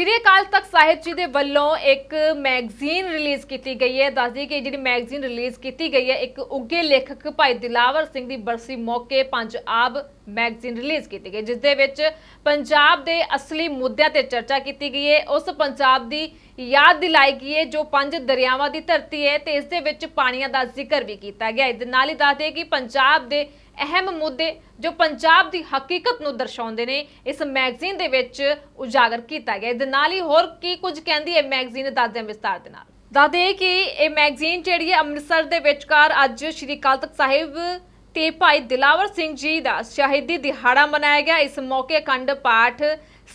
ਸ਼੍ਰੀ ਅਕਾਲ ਤਖਤ ਸਾਹਿਬ ਜੀ ਦੇ ਵੱਲੋਂ ਇੱਕ ਮੈਗਜ਼ੀਨ ਰਿਲੀਜ਼ ਕੀਤੀ ਗਈ ਹੈ। ਦੱਸਦੀ ਕਿ ਜਿਹੜੀ ਮੈਗਜ਼ੀਨ ਰਿਲੀਜ਼ ਕੀਤੀ ਗਈ ਹੈ, ਇੱਕ ਉੱਗੇ ਲੇਖਕ ਭਾਈ ਦਿਲਾਵਰ ਸਿੰਘ ਦੀ ਬਰਸੀ ਮੌਕੇ ਪੰਜ ਆਬ ਮੈਗਜ਼ੀਨ ਰਿਲੀਜ਼ ਕੀਤੀ ਗਈ, ਜਿਸ ਦੇ ਵਿੱਚ ਪੰਜਾਬ ਦੇ ਅਸਲੀ ਮੁੱਦਿਆਂ ਤੇ ਚਰਚਾ ਕੀਤੀ ਗਈ ਹੈ। ਉਸ ਪੰਜਾਬ ਦੀ ਯਾਦ ਦਿਲਾਈ ਗਈ ਹੈ, ਜੋ ਪੰਜ ਦਰਿਆਵਾਂ ਦੀ ਧਰਤੀ ਹੈ ਤੇ ਇਸ ਦੇ ਵਿੱਚ ਪਾਣੀਆਂ ਦਾ ਜ਼ਿਕਰ ਵੀ ਕੀਤਾ ਗਿਆ ਹੈ। ਇਹਦੇ ਨਾਲ ਹੀ ਦੱਸਦੇ ਕਿ ਪੰਜਾਬ ਦੇ ਅਹਿਮ ਮੁੱਦੇ ਜੋ ਪੰਜਾਬ ਦੀ ਹਕੀਕਤ ਨੂੰ ਦਰਸਾਉਂਦੇ ਨੇ, ਇਸ ਮੈਗਜ਼ੀਨ ਦੇ ਵਿੱਚ ਉਜਾਗਰ ਕੀਤਾ ਗਿਆ ਇਹਦੇ ਨਾਲ ਹੀ ਹੋਰ ਕੀ ਕੁਝ ਕਹਿੰਦੀ ਹੈ ਮੈਗਜ਼ੀਨ ਦੱਸਦੇ ਹਾਂ ਵਿਸਤਾਰ ਦੇ ਨਾਲ। ਦੱਸਦੇ ਕਿ ਇਹ ਮੈਗਜ਼ੀਨ ਜਿਹੜੀ ਹੈ ਅੰਮ੍ਰਿਤਸਰ ਦੇ ਵਿਚਕਾਰ ਅੱਜ ਸ਼੍ਰੀ ਅਕਾਲ ਤਖਤ ਸਾਹਿਬ ਤੇ ਭਾਈ ਦਿਲਾਵਰ ਸਿੰਘ ਜੀ ਦਾ ਸ਼ਹੀਦੀ ਦਿਹਾੜਾ ਮਨਾਇਆ ਗਿਆ। ਇਸ ਮੌਕੇ ਅਖੰਡ ਪਾਠ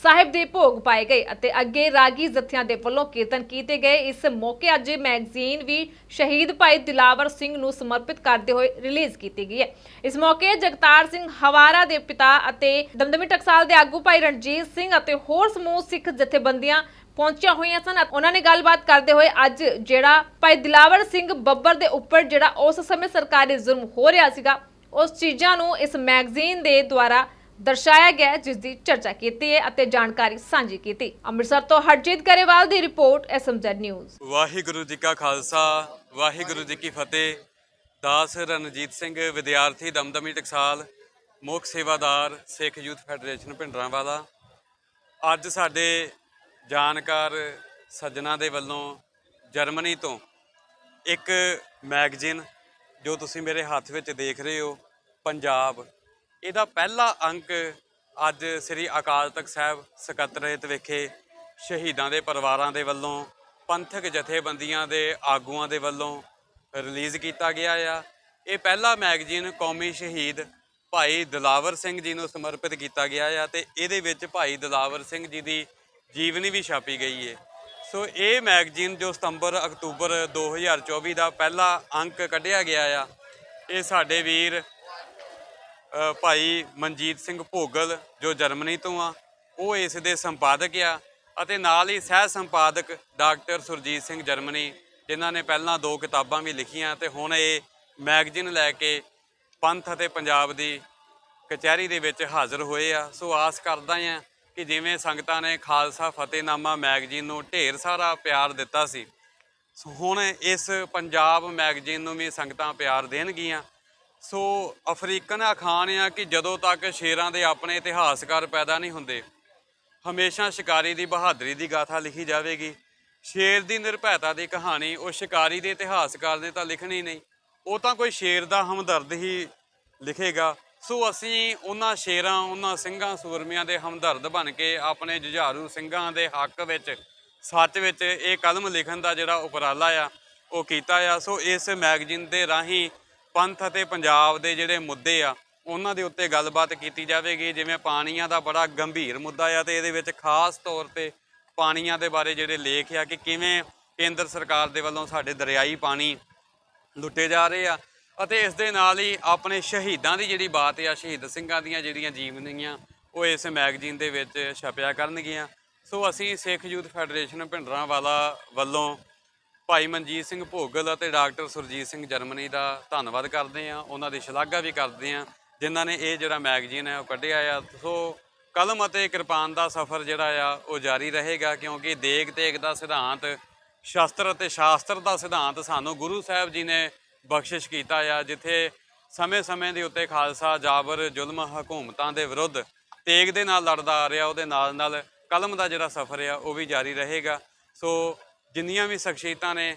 ਸਾਹਿਬ ਦੇ ਭੋਗ ਪਾਏ ਗਏ ਅਤੇ ਅੱਗੇ ਰਾਗੀ ਜਥਿਆਂ ਦੇ ਵੱਲੋਂ ਕੀਰਤਨ ਕੀਤੇ ਗਏ। ਇਸ ਮੌਕੇ ਅੱਜ ਮੈਗਜ਼ੀਨ ਵੀ ਸ਼ਹੀਦ ਭਾਈ ਦਿਲਾਵਰ ਸਿੰਘ ਨੂੰ ਸਮਰਪਿਤ ਕਰਦੇ ਹੋਏ ਰਿਲੀਜ਼ ਕੀਤੀ ਗਈ ਹੈ। ਇਸ ਮੌਕੇ ਜਗਤਾਰ ਸਿੰਘ ਹਵਾਰਾ ਦੇ ਪਿਤਾ ਅਤੇ ਦਮਦਮੀ ਟਕਸਾਲ ਦੇ ਆਗੂ ਭਾਈ ਰਣਜੀਤ ਸਿੰਘ ਅਤੇ ਹੋਰ ਸਮੂਹ ਸਿੱਖ ਜਥੇਬੰਦੀਆਂ ਪਹੁੰਚੀਆਂ ਹੋਈਆਂ ਸਨ। ਉਹਨਾਂ ਨੇ ਗੱਲਬਾਤ ਕਰਦੇ ਹੋਏ ਅੱਜ ਜਿਹੜਾ ਭਾਈ ਦਿਲਾਵਰ ਸਿੰਘ ਬੱਬਰ ਦੇ ਉੱਪਰ ਜਿਹੜਾ ਉਸ ਸਮੇਂ ਸਰਕਾਰੀ ਜ਼ੁਲਮ ਹੋ ਰਿਹਾ ਸੀਗਾ, ਉਸ ਚੀਜ਼ਾਂ ਨੂੰ ਇਸ ਮੈਗਜ਼ੀਨ ਦੇ ਦੁਆਰਾ ਦਰਸਾਇਆ ਗਿਆ, ਜਿਸ ਦੀ ਚਰਚਾ ਕੀਤੀ ਹੈ ਅਤੇ ਜਾਣਕਾਰੀ ਸਾਂਝੀ ਕੀਤੀ। ਅੰਮ੍ਰਿਤਸਰ ਤੋਂ ਹਰਜੀਤ ਕਰੇਵਾਲ ਦੀ report, SMZ news. Waheguru ji ਕਾ ਖਾਲਸਾ, ਵਾਹਿਗੁਰੂ ਜੀ ਕੀ ਫਤਿਹ। ਦਾਸ ਰਣਜੀਤ ਸਿੰਘ, ਵਿਦਿਆਰਥੀ, ਦਮਦਮੀ ਟਕਸਾਲ, ਮੁੱਖ ਸੇਵਾਦਾਰ, ਸਿੱਖ ਯੂਥ ਫੈਡਰੇਸ਼ਨ ਭਿੰਡਰਾਂਵਾਲਾ। ਅੱਜ ਸਾਡੇ ਜਾਣਕਾਰ ਸੱਜਣਾ ਦੇ ਵੱਲੋਂ ਜਰਮਨੀ ਤੋਂ ਇੱਕ ਮੈਗਜ਼ੀਨ ਜੋ ਤੁਸੀਂ ਮੇਰੇ ਹੱਥ ਵਿੱਚ ਦੇਖ ਰਹੇ ਹੋ, ਪੰਜਾਬ। ਇਹਦਾ ਪਹਿਲਾ ਅੰਕ ਅੱਜ ਸ੍ਰੀ ਅਕਾਲ ਤਖਤ ਸਾਹਿਬ ਸਕੱਤਰੇਤ ਵਿਖੇ ਸ਼ਹੀਦਾਂ ਦੇ ਪਰਿਵਾਰਾਂ ਦੇ ਵੱਲੋਂ, ਪੰਥਕ ਜਥੇਬੰਦੀਆਂ ਦੇ ਆਗੂਆਂ ਦੇ ਵੱਲੋਂ ਰਿਲੀਜ਼ ਕੀਤਾ ਗਿਆ ਆ। ਇਹ ਪਹਿਲਾ ਮੈਗਜ਼ੀਨ ਕੌਮੀ ਸ਼ਹੀਦ ਭਾਈ ਦਲਾਵਰ ਸਿੰਘ ਜੀ ਨੂੰ ਸਮਰਪਿਤ ਕੀਤਾ ਗਿਆ ਆ ਤੇ ਇਹਦੇ ਵਿੱਚ ਭਾਈ ਦਲਾਵਰ ਸਿੰਘ ਜੀ ਦੀ ਜੀਵਨੀ ਵੀ ਛਾਪੀ ਗਈ ਹੈ ਸੋ ਇਹ ਮੈਗਜ਼ੀਨ ਜੋ ਸਤੰਬਰ, ਅਕਤੂਬਰ 2024 ਦਾ ਪਹਿਲਾ ਅੰਕ ਕੱਢਿਆ ਗਿਆ ਆ, ਇਹ ਸਾਡੇ ਵੀਰ ਭਾਈ ਮਨਜੀਤ ਸਿੰਘ ਭੋਗਲ ਜੋ ਜਰਮਨੀ ਤੋਂ ਆ, ਉਹ ਇਸ ਦੇ ਸੰਪਾਦਕ ਆ ਅਤੇ ਨਾਲ ਹੀ ਸਹਿ ਸੰਪਾਦਕ ਡਾਕਟਰ ਸੁਰਜੀਤ ਸਿੰਘ ਜਰਮਨੀ, ਜਿਨ੍ਹਾਂ ਨੇ ਪਹਿਲਾਂ ਦੋ ਕਿਤਾਬਾਂ ਵੀ ਲਿਖੀਆਂ ਤੇ ਹੁਣ ਇਹ ਮੈਗਜ਼ੀਨ ਲੈ ਕੇ ਪੰਥ ਅਤੇ ਪੰਜਾਬ ਦੀ ਕਚਹਿਰੀ ਦੇ ਵਿੱਚ ਹਾਜ਼ਰ ਹੋਏ ਆ। ਸੋ ਆਸ ਕਰਦਾ ਆ ਕਿ ਜਿਵੇਂ ਸੰਗਤਾਂ ਨੇ ਖਾਲਸਾ ਫਤਿਹਨਾਮਾ ਮੈਗਜ਼ੀਨ ਨੂੰ ਢੇਰ ਸਾਰਾ ਪਿਆਰ ਦਿੱਤਾ ਸੀ। ਸੋ ਹੁਣ ਇਸ ਪੰਜਾਬ ਮੈਗਜ਼ੀਨ ਨੂੰ ਵੀ ਸੰਗਤਾਂ ਪਿਆਰ ਦੇਣਗੀਆਂ। ਸੋ ਅਫਰੀਕਨ ਅਖਾਣ ਆ ਕਿ ਜਦੋਂ ਤੱਕ ਸ਼ੇਰਾਂ ਦੇ ਆਪਣੇ ਇਤਿਹਾਸਕਾਰ ਪੈਦਾ ਨਹੀਂ ਹੁੰਦੇ, ਹਮੇਸ਼ਾ ਸ਼ਿਕਾਰੀ ਦੀ ਬਹਾਦਰੀ ਦੀ ਗਾਥਾ ਲਿਖੀ ਜਾਵੇਗੀ। ਸ਼ੇਰ ਦੀ ਨਿਰਭੈਤਾ ਦੀ ਕਹਾਣੀ, ਉਹ ਸ਼ਿਕਾਰੀ ਦੇ ਇਤਿਹਾਸਕਾਰ ਨੇ ਤਾਂ ਲਿਖਣੀ ਨਹੀਂ, ਉਹ ਤਾਂ ਕੋਈ ਸ਼ੇਰ ਦਾ ਹਮਦਰਦ ਹੀ ਲਿਖੇਗਾ। ਸੋ ਅਸੀਂ ਉਹਨਾਂ ਸ਼ੇਰਾਂ, ਉਹਨਾਂ ਸਿੰਘਾਂ, ਸੂਰਮਿਆਂ ਦੇ ਹਮਦਰਦ ਬਣ ਕੇ ਆਪਣੇ ਜੁਝਾਰੂ ਸਿੰਘਾਂ ਦੇ ਹੱਕ ਵਿੱਚ, ਸੱਚ ਵਿੱਚ ਇਹ ਕਲਮ ਲਿਖਣ ਦਾ ਜਿਹੜਾ ਉਪਰਾਲਾ ਆ, ਉਹ ਕੀਤਾ ਆ। ਸੋ ਇਸ ਮੈਗਜ਼ੀਨ ਦੇ ਰਾਹੀਂ ਪੰਥ ਅਤੇ ਪੰਜਾਬ ਦੇ ਜਿਹੜੇ ਮੁੱਦੇ ਆ, ਉਹਨਾਂ ਦੇ ਉੱਤੇ ਗੱਲਬਾਤ ਕੀਤੀ ਜਾਵੇਗੀ। ਜਿਵੇਂ ਪਾਣੀਆਂ ਦਾ ਬੜਾ ਗੰਭੀਰ ਮੁੱਦਾ ਆ ਤੇ ਇਹਦੇ ਵਿੱਚ ਖਾਸ ਤੌਰ ਤੇ ਪਾਣੀਆਂ ਦੇ ਬਾਰੇ ਜਿਹੜੇ ਲੇਖ ਆ ਕਿ ਕਿਵੇਂ ਕੇਂਦਰ ਸਰਕਾਰ ਦੇ ਵੱਲੋਂ ਸਾਡੇ ਦਰਿਆਈ ਪਾਣੀ ਲੁੱਟੇ ਜਾ ਰਹੇ ਆ। ਅਤੇ ਇਸ ਦੇ ਨਾਲ ਹੀ ਆਪਣੇ ਸ਼ਹੀਦਾਂ ਦੀ ਜਿਹੜੀ ਬਾਤ ਆ, ਸ਼ਹੀਦ ਸਿੰਘਾਂ ਦੀਆਂ ਜਿਹੜੀਆਂ ਜੀਵਨੀਆਂ ਉਹ ਇਸ ਮੈਗਜ਼ੀਨ ਦੇ ਵਿੱਚ ਛਪਿਆ ਕਰਨਗੀਆਂ। ਸੋ ਅਸੀਂ ਸਿੱਖ ਯੂਥ ਫੈਡਰੇਸ਼ਨ ਭਿੰਡਰਾਂਵਾਲਾ ਵੱਲੋਂ ਭਾਈ ਮਨਜੀਤ ਸਿੰਘ ਭੋਗਲ ਅਤੇ ਡਾਕਟਰ ਸੁਰਜੀਤ ਸਿੰਘ ਜਰਮਨੀ ਦਾ ਧੰਨਵਾਦ ਕਰਦੇ ਆ ਉਹਨਾਂ ਦੀ ਸ਼ਲਾਘਾ ਵੀ ਕਰਦੇ ਆ ਜਿਨ੍ਹਾਂ ਨੇ ਇਹ ਜਿਹੜਾ ਮੈਗਜ਼ੀਨ ਹੈ ਉਹ ਕੱਢਿਆ ਆ। ਸੋ ਕਲਮ ਅਤੇ ਕਿਰਪਾਨ ਦਾ ਸਫ਼ਰ ਜਿਹੜਾ ਆ, ਉਹ ਜਾਰੀ ਰਹੇਗਾ, ਕਿਉਂਕਿ ਦੇਖ ਤੇਗ ਦਾ ਸਿਧਾਂਤ, ਸ਼ਾਸਤਰ ਅਤੇ ਸ਼ਾਸਤਰ ਦਾ ਸਿਧਾਂਤ ਸਾਨੂੰ ਗੁਰੂ ਸਾਹਿਬ ਜੀ ਨੇ ਬਖਸ਼ਿਸ਼ ਕੀਤਾ ਆ, ਜਿੱਥੇ ਸਮੇਂ-ਸਮੇਂ ਦੇ ਉੱਤੇ ਖਾਲਸਾ ਜਾਬਰ ਜ਼ੁਲਮ ਹਕੂਮਤਾਂ ਦੇ ਵਿਰੁੱਧ ਤੇਗ ਦੇ ਨਾਲ ਲੜਦਾ ਆ ਰਿਹਾ, ਉਹਦੇ ਨਾਲ ਨਾਲ ਕਲਮ ਦਾ ਜਿਹੜਾ ਸਫ਼ਰ ਆ, ਉਹ ਵੀ ਜਾਰੀ ਰਹੇਗਾ। ਸੋ ਜਿੰਨੀਆਂ ਵੀ ਸ਼ਖਸੀਅਤਾਂ ਨੇ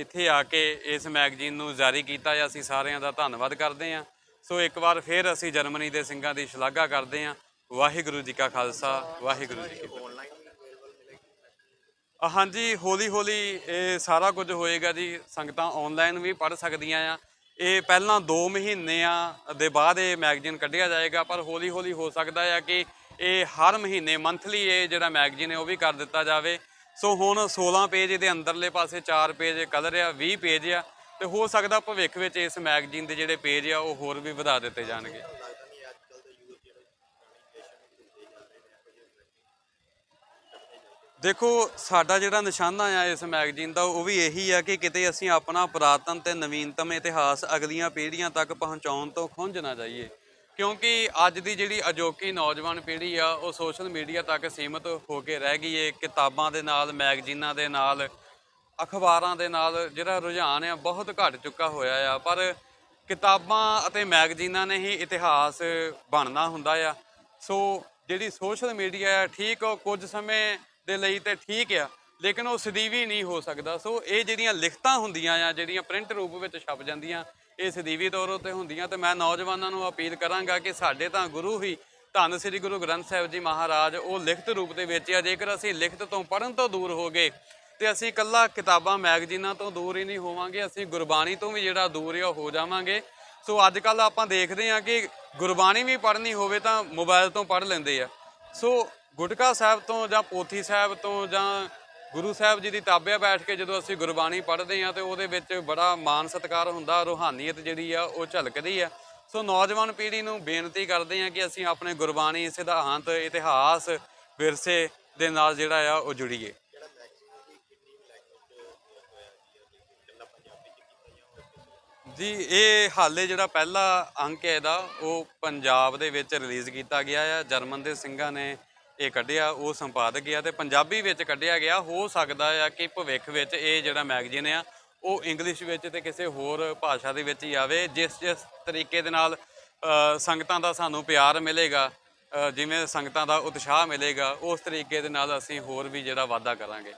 ਇੱਥੇ ਆ ਕੇ ਇਸ ਮੈਗਜ਼ੀਨ ਨੂੰ ਜਾਰੀ ਕੀਤਾ ਆ, ਅਸੀਂ ਸਾਰਿਆਂ ਦਾ ਧੰਨਵਾਦ ਕਰਦੇ ਹਾਂ। ਸੋ ਇੱਕ ਵਾਰ ਫਿਰ ਅਸੀਂ ਜਰਮਨੀ ਦੇ ਸਿੰਘਾਂ ਦੀ ਸ਼ਲਾਘਾ ਕਰਦੇ ਹਾਂ। ਵਾਹਿਗੁਰੂ ਜੀ ਕਾ ਖਾਲਸਾ, ਵਾਹਿਗੁਰੂ ਜੀ ਕੀ ਫਤਿਹ। ਹਾਂਜੀ ਹੌਲੀ ਹੌਲੀ ਇਹ ਸਾਰਾ ਕੁਝ ਹੋਏਗਾ ਜੀ। ਸੰਗਤਾਂ ਆਨਲਾਈਨ ਵੀ ਪੜ੍ਹ ਸਕਦੀਆਂ ਆ। ਇਹ ਪਹਿਲਾਂ 2 ਮਹੀਨਿਆਂ ਦੇ ਬਾਅਦ ਇਹ ਮੈਗਜ਼ੀਨ ਕੱਢਿਆ ਜਾਏਗਾ, ਪਰ ਹੌਲੀ ਹੌਲੀ ਹੋ ਸਕਦਾ ਆ ਕਿ ਇਹ ਹਰ ਮਹੀਨੇ ਮੰਥਲੀ ਇਹ ਜਿਹੜਾ ਮੈਗਜ਼ੀਨ ਹੈ, ਉਹ ਵੀ ਕਰ ਦਿੱਤਾ ਜਾਵੇ। ਸੋ ਹੁਣ 16 ਪੇਜ ਇਹਦੇ ਅੰਦਰਲੇ ਪਾਸੇ 4 ਪੇਜ ਕਲਰ ਆ 20 ਪੇਜ ਆ। ਤੇ ਹੋ ਸਕਦਾ ਭਵਿੱਖ ਵਿੱਚ ਇਸ ਮੈਗਜ਼ੀਨ ਦੇ ਜਿਹੜੇ ਪੇਜ ਆ, ਉਹ ਹੋਰ ਵੀ ਵਧਾ ਦਿੱਤੇ ਜਾਣਗੇ। ਦੇਖੋ, ਸਾਡਾ ਜਿਹੜਾ ਨਿਸ਼ਾਨਾ ਆ ਇਸ ਮੈਗਜ਼ੀਨ ਦਾ, ਉਹ ਵੀ ਇਹੀ ਆ ਕਿ ਕਿਤੇ ਅਸੀਂ ਆਪਣਾ ਪੁਰਾਤਨ ਤੇ ਨਵੀਨਤਮ ਇਤਿਹਾਸ ਅਗਲੀਆਂ ਪੀੜ੍ਹੀਆਂ ਤੱਕ ਪਹੁੰਚਾਉਣ ਤੋਂ ਖੁੰਝ ਨਾ ਜਾਈਏ। ਕਿਉਂਕਿ ਅੱਜ ਦੀ ਜਿਹੜੀ ਅਜੋਕੀ ਨੌਜਵਾਨ ਪੀੜ੍ਹੀ ਆ, ਉਹ ਸੋਸ਼ਲ ਮੀਡੀਆ ਤੱਕ ਸੀਮਤ ਹੋ ਕੇ ਰਹਿ ਗਈ ਏ। ਕਿਤਾਬਾਂ ਦੇ ਨਾਲ, ਮੈਗਜ਼ੀਨਾਂ ਦੇ ਨਾਲ, ਅਖਬਾਰਾਂ ਦੇ ਨਾਲ ਜਿਹੜਾ ਰੁਝਾਨ ਆ, ਬਹੁਤ ਘਟ ਚੁੱਕਾ ਹੋਇਆ ਆ। ਪਰ ਕਿਤਾਬਾਂ ਅਤੇ ਮੈਗਜ਼ੀਨਾਂ ਨੇ ਹੀ ਇਤਿਹਾਸ ਬਣਨਾ ਹੁੰਦਾ ਆ। ਸੋ, ਜਿਹੜੀ ਸੋਸ਼ਲ ਮੀਡੀਆ ਹੈ ਠੀਕ ਕੁਝ ਸਮੇਂ ਦੇ ਲਈ ਤੇ ਠੀਕ ਆ, ਲੇਕਿਨ ਉਹ ਸਦੀਵੀ ਨਹੀਂ ਹੋ ਸਕਦਾ। ਸੋ ਇਹ ਜਿਹੜੀਆਂ ਲਿਖਤਾਂ ਹੁੰਦੀਆਂ ਆ ਜਿਹੜੀਆਂ ਪ੍ਰਿੰਟ ਰੂਪ ਵਿੱਚ ਛਪ ਜਾਂਦੀਆਂ, ਇਹ ਸਦੀਵੀ ਤੌਰ ਉੱਤੇ ਹੁੰਦੀਆਂ ਤੇ ਮੈਂ ਨੌਜਵਾਨਾਂ ਨੂੰ ਅਪੀਲ ਕਰਾਂਗਾ ਕਿ ਸਾਡੇ ਤਾਂ ਗੁਰੂ ਹੀ, ਧੰਨ ਸ੍ਰੀ ਗੁਰੂ ਗ੍ਰੰਥ ਸਾਹਿਬ ਜੀ ਮਹਾਰਾਜ, ਉਹ ਲਿਖਤ ਰੂਪ ਦੇ ਵਿੱਚ ਆ। ਜੇਕਰ ਅਸੀਂ ਲਿਖਤ ਤੋਂ ਪੜਨ ਤੋਂ ਦੂਰ ਹੋ ਗਏ, ਤੇ ਅਸੀਂ ਇਕੱਲਾ ਕਿਤਾਬਾਂ, ਮੈਗਜ਼ੀਨਾਂ ਤੋਂ ਦੂਰ ਹੀ ਨਹੀਂ ਹੋਵਾਂਗੇ, ਅਸੀਂ ਗੁਰਬਾਣੀ ਤੋਂ ਵੀ ਜਿਹੜਾ ਦੂਰ ਆ ਹੋ ਜਾਵਾਂਗੇ। ਸੋ ਅੱਜ ਕੱਲ ਆਪਾਂ ਦੇਖਦੇ ਹਾਂ ਕਿ ਗੁਰਬਾਣੀ ਵੀ ਪੜ੍ਹਨੀ ਹੋਵੇ ਤਾਂ ਮੋਬਾਈਲ ਤੋਂ ਪੜ੍ਹ ਲੈਂਦੇ ਆ। ਸੋ ਗੁਟਕਾ ਸਾਹਿਬ ਤੋਂ ਜਾਂ ਪੋਥੀ ਸਾਹਿਬ ਤੋਂ ਜਾਂ ਗੁਰੂ ਸਾਹਿਬ ਜੀ ਦੀ ਤਾਬਿਆ ਬੈਠ ਕੇ ਜਦੋਂ ਅਸੀਂ ਗੁਰਬਾਣੀ ਪੜ੍ਹਦੇ ਹਾਂ ਤੇ ਉਹਦੇ ਵਿੱਚ ਬੜਾ ਮਾਨ ਸਤਿਕਾਰ ਹੁੰਦਾ, ਰੂਹਾਨੀਅਤ ਜਿਹੜੀ ਆ ਉਹ ਝਲਕਦੀ ਆ। ਸੋ ਨੌਜਵਾਨ ਪੀੜ੍ਹੀ ਨੂੰ ਬੇਨਤੀ ਕਰਦੇ ਹਾਂ ਕਿ ਅਸੀਂ ਆਪਣੇ ਗੁਰਬਾਣੀ, ਸਿਧਾਂਤ, ਇਤਿਹਾਸ, ਵਿਰਸੇ ਦੇ ਨਾਲ ਜਿਹੜਾ ਆ ਉਹ ਜੁੜੀਏ। ਜੀ, ਇਹ ਹਾਲੇ ਜਿਹੜਾ ਪਹਿਲਾ ਅੰਕ ਹੈ ਇਹਦਾ, ਉਹ ਪੰਜਾਬ ਦੇ ਵਿੱਚ ਰਿਲੀਜ਼ ਕੀਤਾ ਗਿਆ ਆ। ਜਰਮਨ ਦੇ ਸਿੰਘਾਂ ਨੇ ਇਹ ਕੱਢਿਆ, ਉਹ ਸੰਪਾਦਕ ਆ ਤੇ ਪੰਜਾਬੀ ਵਿੱਚ ਕੱਢਿਆ ਗਿਆ। ਹੋ ਸਕਦਾ ਆ ਕਿ ਭਵਿੱਖ ਵਿੱਚ ਇਹ ਜਿਹੜਾ ਮੈਗਜ਼ੀਨ ਆ, ਉਹ ਇੰਗਲਿਸ਼ ਵਿੱਚ ਤੇ ਕਿਸੇ ਹੋਰ ਭਾਸ਼ਾ ਦੇ ਵਿੱਚ ਹੀ ਆਵੇ, ਜਿਸ ਜਿਸ ਤਰੀਕੇ ਦੇ ਨਾਲ ਸੰਗਤਾਂ ਦਾ ਸਾਨੂੰ ਪਿਆਰ ਮਿਲੇਗਾ ਜਿਵੇਂ ਸੰਗਤਾਂ ਦਾ ਉਤਸ਼ਾਹ ਮਿਲੇਗਾ, ਉਸ ਤਰੀਕੇ ਦੇ ਨਾਲ ਅਸੀਂ ਹੋਰ ਵੀ ਜਿਹੜਾ ਵਾਅਦਾ ਕਰਾਂਗੇ।